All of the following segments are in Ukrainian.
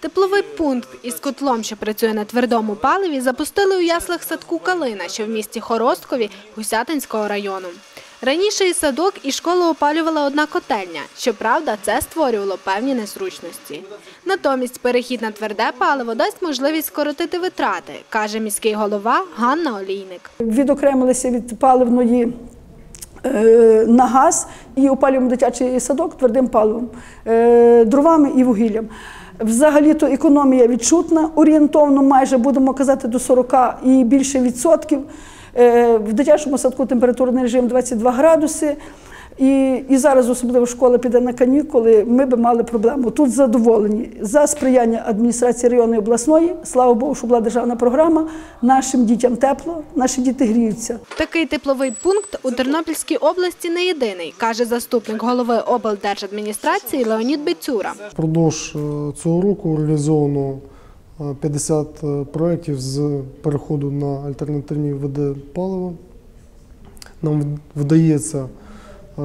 Тепловий пункт із котлом, що працює на твердому паливі, запустили у яслах садку Калина, що в місті Хоросткові Гусятинського району. Раніше і садок, і школу опалювала одна котельня. Щоправда, це створювало певні незручності. Натомість перехід на тверде паливо дасть можливість скоротити витрати, каже міський голова Ганна Олійник. Відокремилися від паливної е, на газ і опалюємо дитячий садок твердим паливом, е, дровами і вугіллям. Взагалі-то економія відчутна, орієнтовно майже будемо казати до 40 і більше відсотків. Е, В дитячому садку температурний режим 22 градуси. І, і зараз, особливо школа піде на канікули, ми би мали проблему. Тут задоволені за сприяння адміністрації районної обласної. Слава Богу, що була державна програма. Нашим дітям тепло, наші діти гріються. Такий тепловий пункт у Тернопільській області не єдиний, каже заступник голови облдержадміністрації Леонід Бецюра. Впродовж е, цього року реалізовано е, 50 проєктів з переходу на альтернативні види палива. Нам вдається е,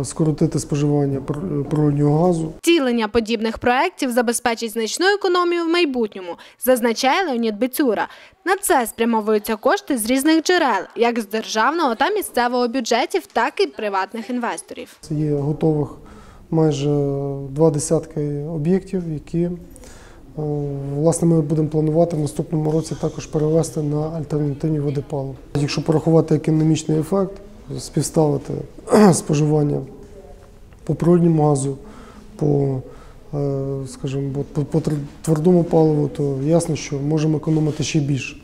скоротити споживання пр- природнього газу. Втілення подібних проєктів забезпечить значну економію в майбутньому, зазначає Леонід Бецюра. На це спрямовуються кошти з різних джерел, як з державного та місцевого бюджетів, так і приватних інвесторів. Є готових майже два десятки об'єктів, які е, власне ми будемо планувати в наступному році також перевести на альтернативні види палива. Якщо порахувати економічний ефект, співставити споживання по природньому газу, по, е, скажімо, по, по твердому паливу, то ясно, що можемо економити ще більше.